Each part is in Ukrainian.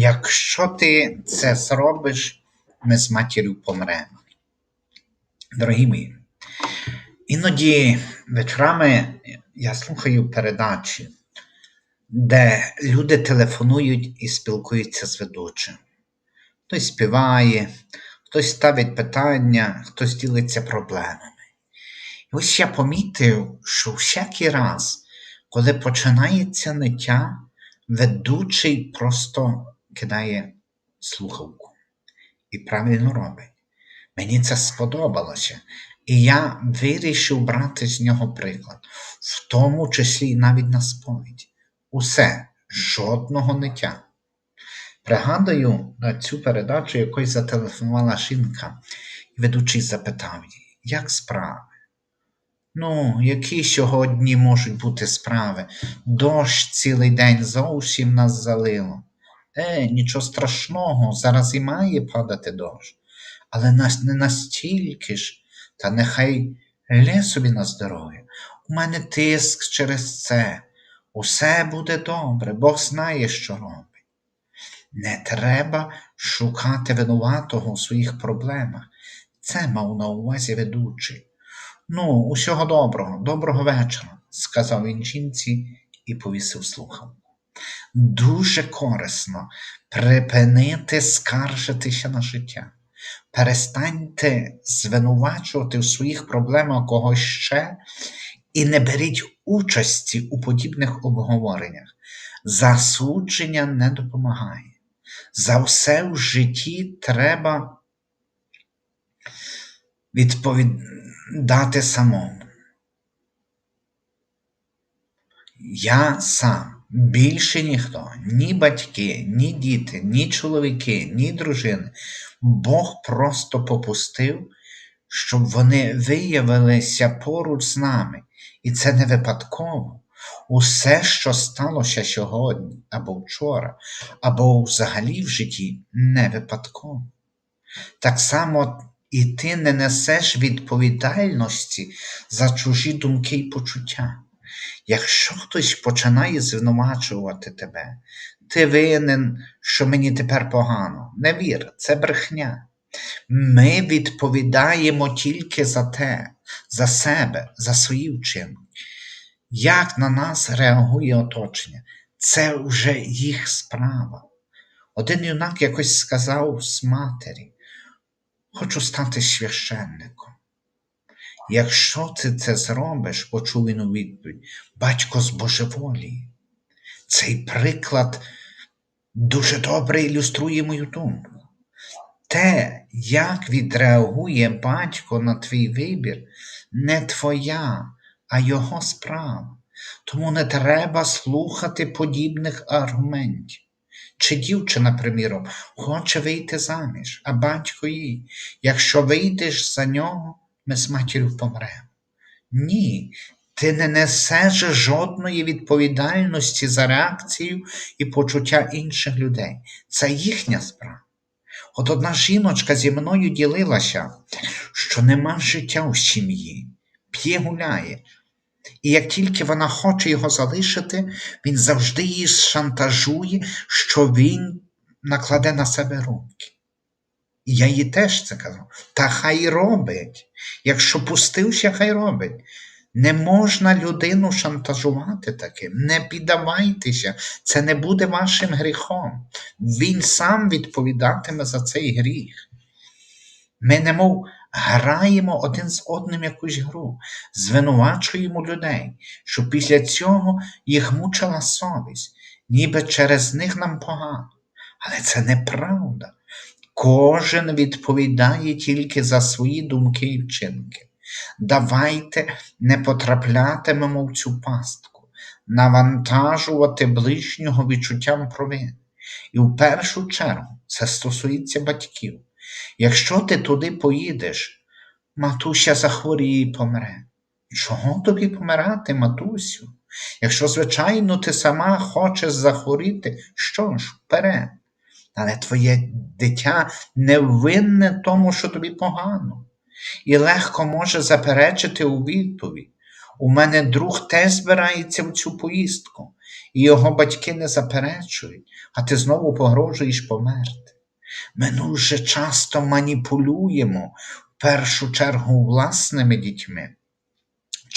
Якщо ти це зробиш, ми з матір'ю помремо. Дорогі мої, іноді вечорами я слухаю передачі, де люди телефонують і спілкуються з ведучим. Хтось співає, хтось ставить питання, хтось ділиться проблемами. І ось я помітив, що всякий раз, коли починається ниття, ведучий просто кидає слухавку і правильно робить. Мені це сподобалося, і я вирішив брати з нього приклад, в тому числі навіть на сповіді. Усе, жодного ниття. Пригадую, на цю передачу якось зателефонувала жінка, і ведучий запитав її, як справи? Ну, які сьогодні можуть бути справи? Дощ цілий день зовсім нас залило. Е, нічого страшного, зараз і має падати дощ. Але нас не настільки ж, та нехай ля собі на здоров'я. У мене тиск через це. Усе буде добре, Бог знає, що робить. Не треба шукати винуватого у своїх проблемах. Це мав на увазі ведучий. Ну, усього доброго, доброго вечора, сказав він жінці і повісив слухавку. Дуже корисно припинити скаржитися на життя. Перестаньте звинувачувати в своїх проблемах когось ще і не беріть участі у подібних обговореннях. Засудження не допомагає. За все в житті треба відповідати самому. Я сам, більше ніхто, ні батьки, ні діти, ні чоловіки, ні дружини. Бог просто попустив, щоб вони виявилися поруч з нами. І це не випадково. Усе, що сталося сьогодні, або вчора, або взагалі в житті, не випадково. Так само і ти не несеш відповідальності за чужі думки і почуття. Якщо хтось починає звинувачувати тебе, ти винен, що мені тепер погано. Не вір, це брехня. Ми відповідаємо тільки за те, за себе, за свої вчинки. Як на нас реагує оточення, це вже їх справа. Один юнак якось сказав з матері, хочу стати священником. Якщо ти це зробиш, почув він у відповідь, батько збожеволіє. Цей приклад дуже добре ілюструє мою думку. Те, як відреагує батько на твій вибір, не твоя, а його справа. Тому не треба слухати подібних аргументів. Чи дівчина, приміром, хоче вийти заміж, а батько їй, якщо вийдеш за нього, ми з матір'ю помремо. Ні, ти не несеш жодної відповідальності за реакцію і почуття інших людей. Це їхня справа. От одна жіночка зі мною ділилася, що нема життя у сім'ї, п'є гуляє. І як тільки вона хоче його залишити, він завжди її шантажує, що він накладе на себе руки. Я їй теж це казав. Та хай робить. Якщо пустився, хай робить. Не можна людину шантажувати таким. Не піддавайтеся, це не буде вашим гріхом. Він сам відповідатиме за цей гріх. Ми немов граємо один з одним якусь гру, звинувачуємо людей, що після цього їх мучила совість, ніби через них нам погано. Але це неправда. Кожен відповідає тільки за свої думки і вчинки. Давайте не потраплятимемо в цю пастку, навантажувати ближнього відчуттям провини. І в першу чергу це стосується батьків. Якщо ти туди поїдеш, матуся захворіє і помре. Чого тобі помирати, матусю? Якщо, звичайно, ти сама хочеш захворіти, що ж, вперед. Але твоє дитя не винне тому, що тобі погано, і легко може заперечити у відповідь. У мене друг теж збирається в цю поїздку. і його батьки не заперечують, а ти знову погрожуєш померти. Ми дуже часто маніпулюємо в першу чергу власними дітьми,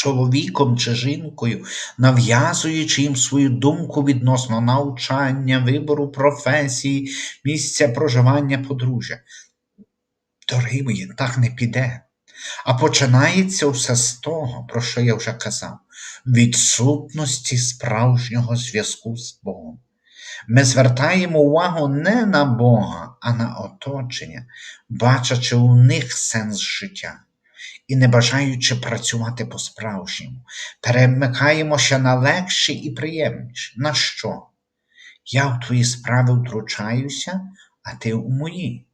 чоловіком чи жінкою, нав'язуючи їм свою думку відносно навчання, вибору професії, місця проживання подружжя. Дорогі мої, так не піде. А починається все з того, про що я вже казав, відсутності справжнього зв'язку з Богом. Ми звертаємо увагу не на Бога, а на оточення, бачачи у них сенс життя і не бажаючи працювати по-справжньому, перемикаємося на легше і приємніше. На що? Я в твої справи втручаюся, а ти у мої.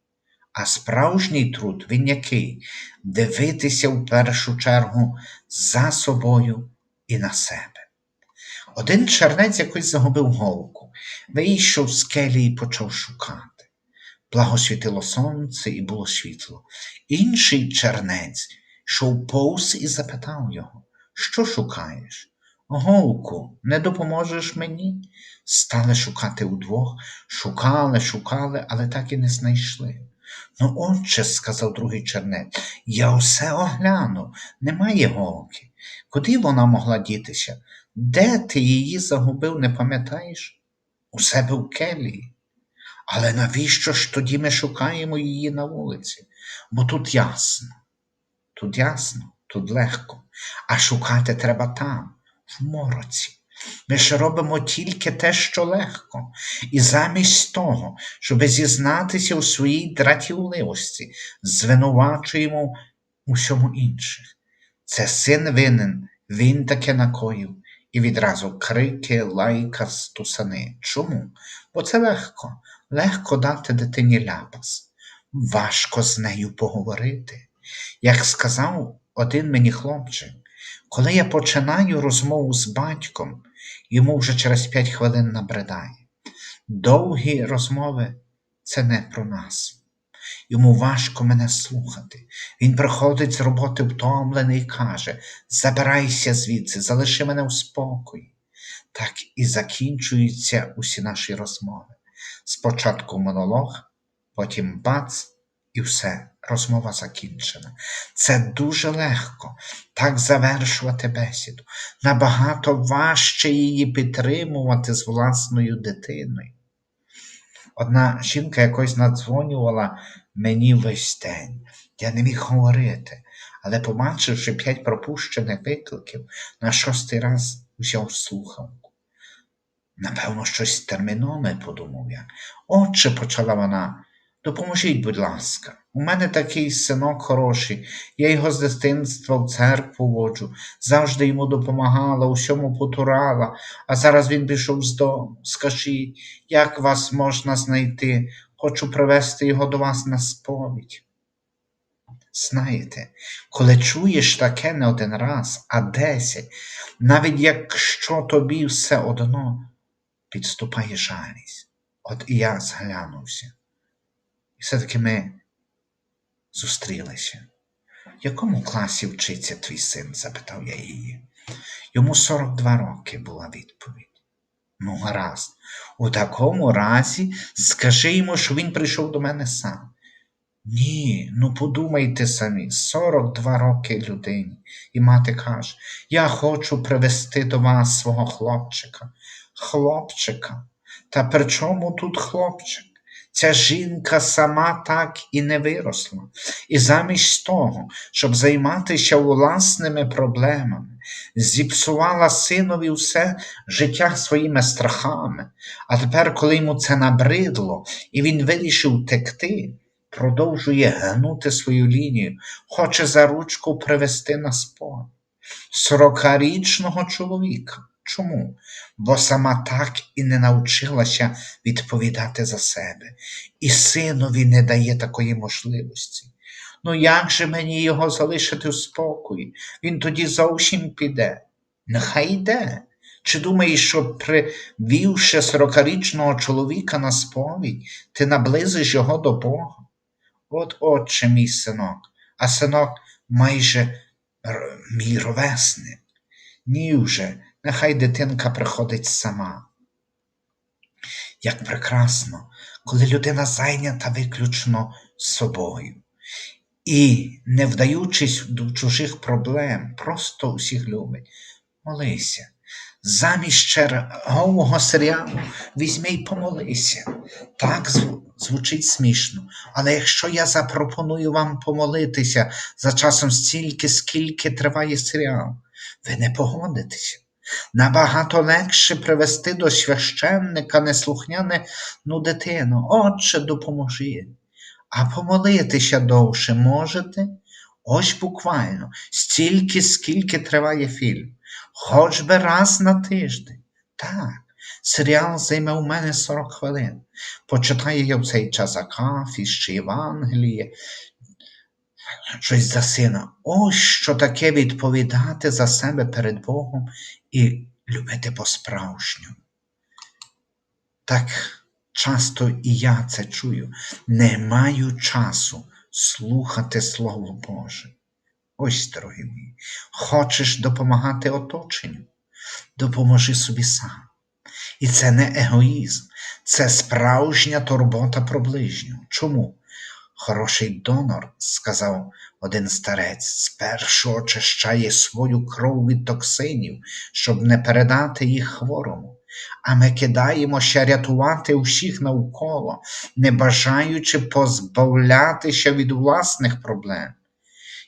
А справжній труд він який? Дивитися в першу чергу за собою і на себе. Один чернець якось загубив голку, вийшов з келії і почав шукати. Благосвітило сонце і було світло. Інший чернець йшов повз і запитав його, що шукаєш? Голку, не допоможеш мені? Стали шукати удвох, шукали, шукали, але так і не знайшли. Ну, отче, сказав другий чернець, я усе огляну, немає голки. Куди вона могла дітися? Де ти її загубив, не пам'ятаєш? У себе в келії. Але навіщо ж тоді ми шукаємо її на вулиці? Бо тут ясно, тут ясно, тут легко, а шукати треба там, в мороці. Ми ж робимо тільки те, що легко, і замість того, щоб зізнатися у своїй дратівливості, звинувачуємо у всьому інших. Це син винен, він таке накоїв, і відразу крики, лайка, стусани. Чому? Бо це легко, легко дати дитині ляпас, важко з нею поговорити. Як сказав один мені хлопчик, коли я починаю розмову з батьком, йому вже через п'ять хвилин набридає. Довгі розмови це не про нас. Йому важко мене слухати. Він приходить з роботи втомлений і каже: Забирайся звідси, залиши мене у спокої. Так і закінчуються усі наші розмови. Спочатку монолог, потім бац, і все, розмова закінчена. Це дуже легко так завершувати бесіду. Набагато важче її підтримувати з власною дитиною. Одна жінка якось надзвонювала мені весь день. Я не міг говорити, але, побачивши п'ять пропущених викликів, на шостий раз взяв слухавку. Напевно, щось термінове, подумав я. Отче, почала вона, допоможіть, будь ласка, у мене такий синок хороший, я його з дитинства в церкву воджу, завжди йому допомагала, усьому потурала, а зараз він пішов з дому. Скажіть, як вас можна знайти? Хочу привезти його до вас на сповідь. Знаєте, коли чуєш таке не один раз, а десять, навіть якщо тобі все одно, підступає жалість. От і я зглянувся. І все-таки ми зустрілися. В якому класі вчиться твій син? запитав я її. Йому 42 роки була відповідь. Ну, гаразд, у такому разі скажи йому, що він прийшов до мене сам. Ні, ну подумайте самі, 42 роки людині. І мати каже, я хочу привезти до вас свого хлопчика. Хлопчика. Та при чому тут хлопчик? Ця жінка сама так і не виросла. І замість того, щоб займатися власними проблемами, зіпсувала синові все життя своїми страхами. А тепер, коли йому це набридло, і він вирішив текти, продовжує гнути свою лінію, хоче за ручку привести на спор. Сорокарічного чоловіка. Чому? Бо сама так і не навчилася відповідати за себе, і синові не дає такої можливості. Ну як же мені його залишити в спокої? Він тоді зовсім піде. Нехай йде. Чи думаєш, що привівши сорокарічного чоловіка на сповідь, ти наблизиш його до Бога? От отче мій синок, а синок майже мій ровесник. Ні вже, нехай дитинка приходить сама. Як прекрасно, коли людина зайнята виключно собою. І, не вдаючись до чужих проблем, просто усіх любить. Молися. Замість чергового серіалу візьми й помолися. Так звучить смішно. Але якщо я запропоную вам помолитися за часом стільки, скільки триває серіал, ви не погодитеся. Набагато легше привести до священника неслухняне ну, дитину. Отче, допоможи. А помолитися довше можете? Ось буквально стільки, скільки триває фільм. Хоч би раз на тиждень. Так, серіал займе у мене 40 хвилин. Почитаю я в цей час Акафіс чи Євангеліє, щось за сина. Ось що таке відповідати за себе перед Богом і любити по-справжньому. Так часто і я це чую. Не маю часу слухати Слово Боже. Ось, дорогі мої, хочеш допомагати оточенню, допоможи собі сам. І це не егоїзм, це справжня турбота про ближнього. Чому? Хороший донор, сказав один старець, спершу очищає свою кров від токсинів, щоб не передати їх хворому. А ми кидаємося рятувати усіх навколо, не бажаючи позбавлятися від власних проблем.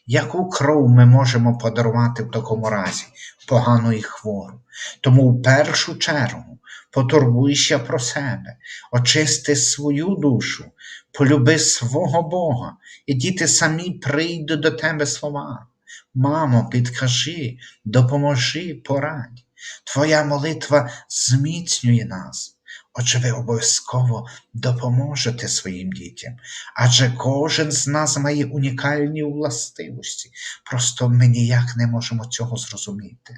Яку кров ми можемо подарувати в такому разі, погану і хвору? Тому в першу чергу потурбуйся про себе, очисти свою душу, полюби свого Бога, і діти самі прийдуть до тебе слова. Мамо, підкажи, допоможи, порадь. Твоя молитва зміцнює нас. Отже, ви обов'язково допоможете своїм дітям, адже кожен з нас має унікальні властивості, просто ми ніяк не можемо цього зрозуміти.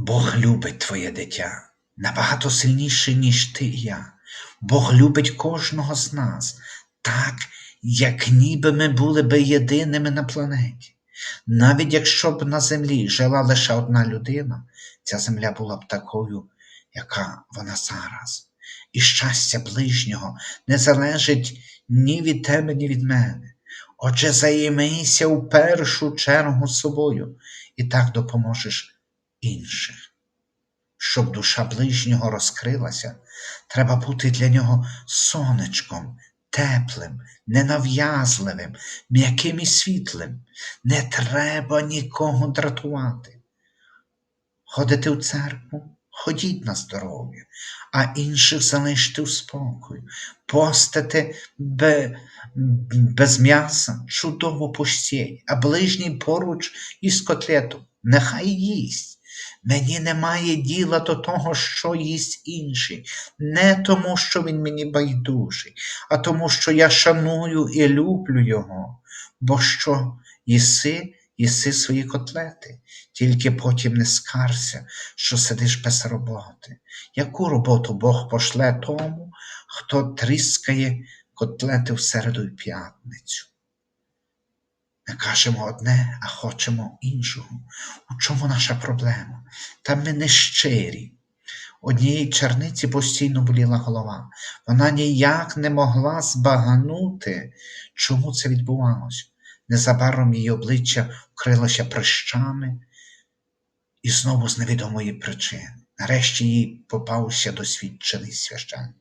Бог любить твоє дитя набагато сильніше, ніж ти і я. Бог любить кожного з нас, так, як ніби ми були би єдиними на планеті. Навіть якщо б на землі жила лише одна людина, ця земля була б такою, яка вона зараз. І щастя ближнього не залежить ні від тебе, ні від мене. Отже, займися у першу чергу собою і так допоможеш інших. Щоб душа ближнього розкрилася, треба бути для нього сонечком, теплим, ненав'язливим, м'яким і світлим. Не треба нікого дратувати. Ходите в церкву, ходіть на здоров'я, а інших залиште у спокою. Постите бе, без м'яса, чудово постіть, а ближній поруч із котлетом. Нехай їсть. Мені немає діла до того, що їсть інший, не тому, що він мені байдужий, а тому, що я шаную і люблю його, бо що їси, їси свої котлети, тільки потім не скарся, що сидиш без роботи. Яку роботу Бог пошле тому, хто тріскає котлети в середу і п'ятницю? Ми кажемо одне, а хочемо іншого. У чому наша проблема? Та ми не щирі. Однієї черниці постійно боліла голова. Вона ніяк не могла збаганути, чому це відбувалося. Незабаром її обличчя вкрилося прищами і знову з невідомої причини. Нарешті їй попався досвідчений священник.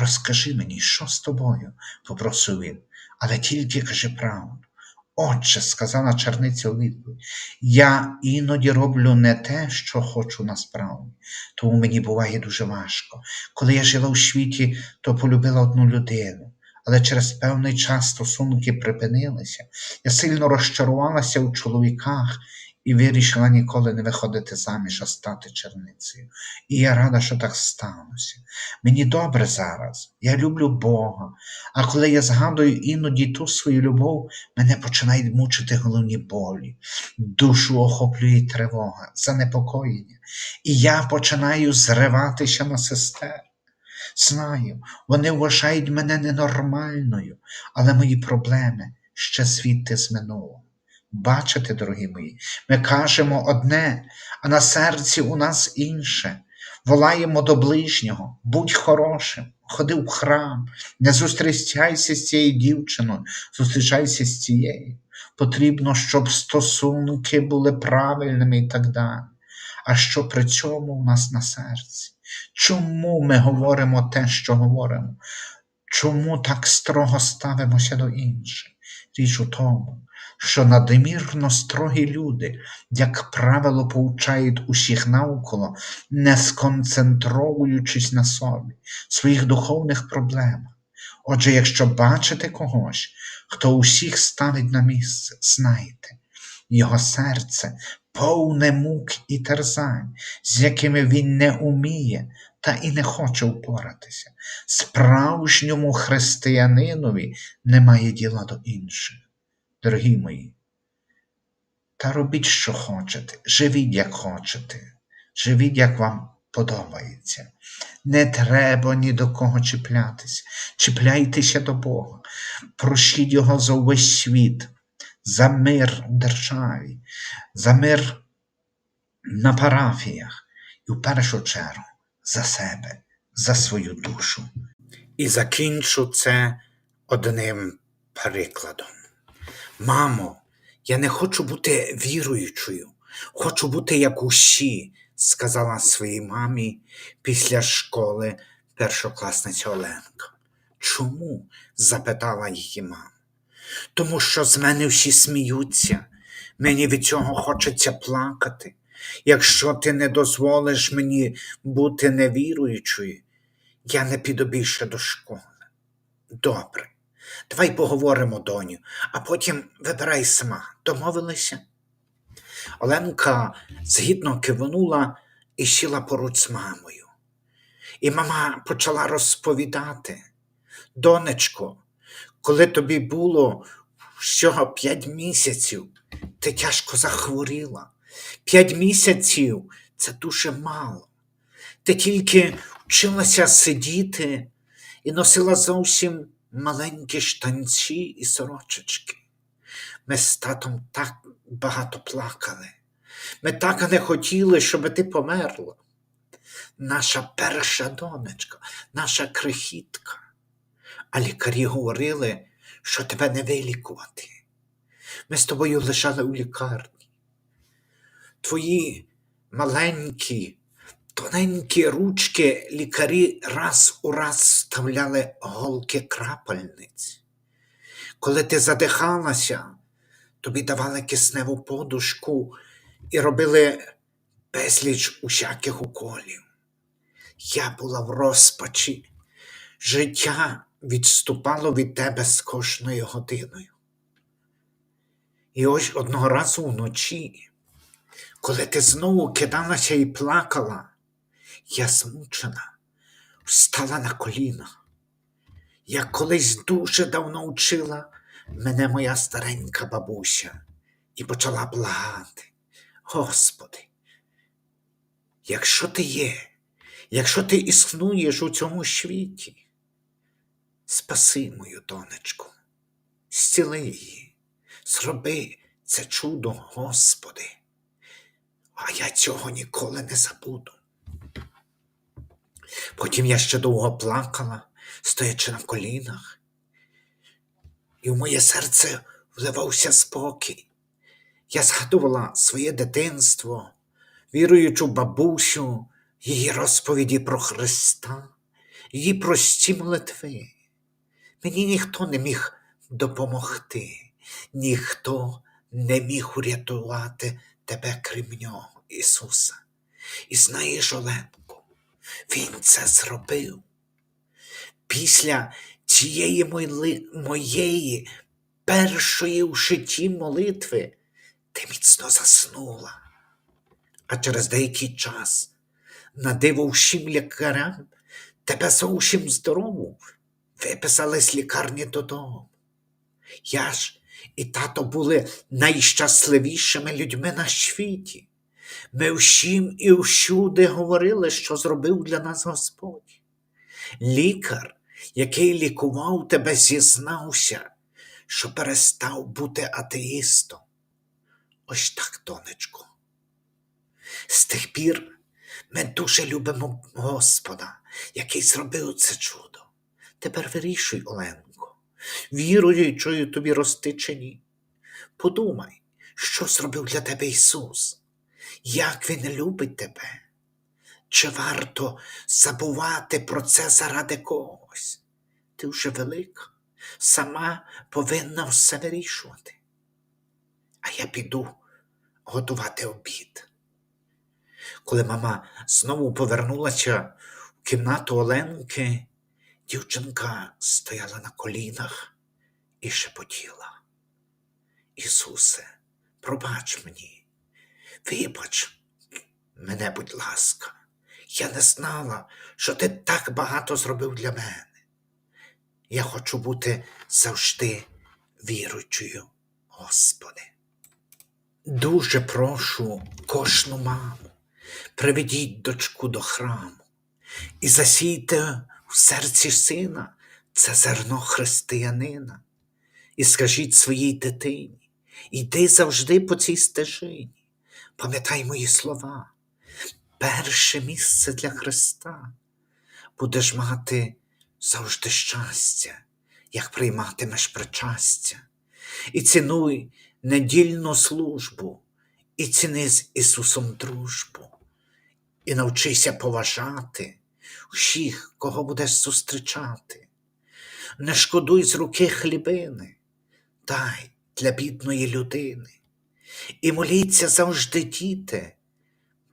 Розкажи мені, що з тобою? попросив він, але тільки кажи правду. Отче, сказала черниця у відповідь, я іноді роблю не те, що хочу насправді, тому мені буває дуже важко. Коли я жила у світі, то полюбила одну людину, але через певний час стосунки припинилися. Я сильно розчарувалася у чоловіках і вирішила ніколи не виходити заміж, а стати черницею. І я рада, що так сталося. Мені добре зараз, я люблю Бога, а коли я згадую іноді ту свою любов, мене починають мучити головні болі, душу охоплює тривога, занепокоєння, і я починаю зриватися на сестер. Знаю, вони вважають мене ненормальною, але мої проблеми ще звідти з Бачите, дорогі мої, ми кажемо одне, а на серці у нас інше. Волаємо до ближнього, будь хорошим, ходи в храм, не зустрічайся з цією дівчиною, зустрічайся з цією. Потрібно, щоб стосунки були правильними і так далі. А що при цьому у нас на серці? Чому ми говоримо те, що говоримо? Чому так строго ставимося до інших? Річ у тому, що надмірно строгі люди, як правило, повчають усіх навколо, не сконцентровуючись на собі, своїх духовних проблемах. Отже, якщо бачите когось, хто усіх ставить на місце, знайте, його серце повне мук і терзань, з якими він не уміє та і не хоче впоратися. Справжньому християнинові немає діла до інших. Дорогі мої, та робіть, що хочете, живіть, як хочете, живіть, як вам подобається. Не треба ні до кого чіплятися, чіпляйтеся до Бога, прощіть Його за увесь світ, за мир в державі, за мир на парафіях і в першу чергу за себе, за свою душу. І закінчу це одним прикладом. Мамо, я не хочу бути віруючою, хочу бути як усі, сказала своїй мамі після школи першокласниця Оленка. Чому? запитала її мама. Тому що з мене всі сміються, мені від цього хочеться плакати. Якщо ти не дозволиш мені бути невіруючою, я не піду більше до школи. Добре, давай поговоримо, доню, а потім вибирай сама. Домовилися? Оленка згідно кивнула і сіла поруч з мамою. І мама почала розповідати: Донечко, коли тобі було всього п'ять місяців, ти тяжко захворіла. П'ять місяців це дуже мало. Ти тільки вчилася сидіти і носила зовсім маленькі штанці і сорочечки. Ми з татом так багато плакали. Ми так не хотіли, щоб ти померла. Наша перша донечка, наша крихітка. А лікарі говорили, що тебе не вилікувати. Ми з тобою лежали у лікарні. Твої маленькі, тоненькі ручки лікарі раз у раз вставляли голки крапельниць. Коли ти задихалася, тобі давали кисневу подушку і робили безліч усяких уколів. Я була в розпачі. Життя відступало від тебе з кожною годиною. І ось одного разу вночі, коли ти знову кидалася і плакала, я змучена, встала на коліна. Я колись дуже давно вчила мене моя старенька бабуся і почала благати. Господи, якщо ти є, якщо ти існуєш у цьому світі, спаси мою донечку, зціли її, зроби це чудо, Господи, а я цього ніколи не забуду. Потім я ще довго плакала, стоячи на колінах, і в моє серце вливався спокій. Я згадувала своє дитинство, віруючу бабусю, її розповіді про Христа, її прості молитви. Мені ніхто не міг допомогти, ніхто не міг урятувати тебе, крім нього, Ісуса. І знаєш, Оленко, Він це зробив. Після цієї моєї першої в житті молитви ти міцно заснула. А через деякий час, на всім лікарям, тебе зовсім здорову виписали з лікарні додому. Я ж і тато були найщасливішими людьми на світі. Ми всім і всюди говорили, що зробив для нас Господь. Лікар, який лікував тебе, зізнався, що перестав бути атеїстом. Ось так, донечко. З тих пір ми дуже любимо Господа, який зробив це чудо. Тепер вирішуй, Оленко, вірую, чую тобі рости чи ні. Подумай, що зробив для тебе Ісус, як Він любить тебе. Чи варто забувати про це заради когось? Ти вже велика, сама повинна все вирішувати. А я піду готувати обід. Коли мама знову повернулася в кімнату Оленки, дівчинка стояла на колінах і шепотіла. Ісусе, пробач мені, вибач мене, будь ласка, я не знала, що ти так багато зробив для мене. Я хочу бути завжди віруючою, Господи. Дуже прошу кожну маму, приведіть дочку до храму і засійте в серці сина це зерно християнина. І скажіть своїй дитині, йди завжди по цій стежині, пам'ятай мої слова, перше місце для Христа. Будеш мати завжди щастя, як прийматимеш причастя, і цінуй недільну службу, і ціни з Ісусом дружбу, і навчися поважати всіх, кого будеш зустрічати. Не шкодуй з руки хлібини, дай для бідної людини. І моліться завжди, діти,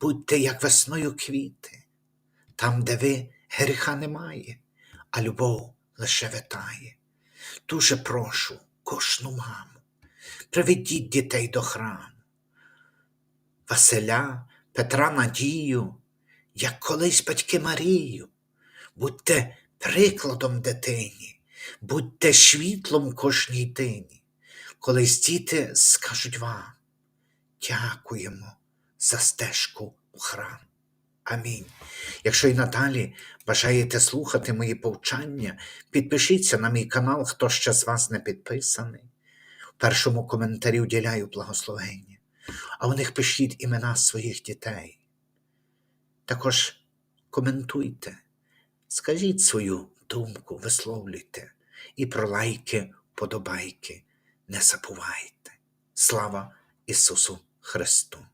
будьте, як весною квіти, там, де ви гріха немає, а любов лише витає. Дуже прошу кожну маму, приведіть дітей до храму. Василя, Петра Надію, як колись батьки Марію, будьте прикладом дитині, будьте світлом кожній дині. Колись діти скажуть вам, дякуємо за стежку у храм. Амінь. Якщо і надалі бажаєте слухати мої повчання, підпишіться на мій канал, хто ще з вас не підписаний. В першому коментарі уділяю благословення, а у них пишіть імена своїх дітей. Також коментуйте, скажіть свою думку, висловлюйте і про лайки, подобайки не забувайте. Слава Ісусу Христу!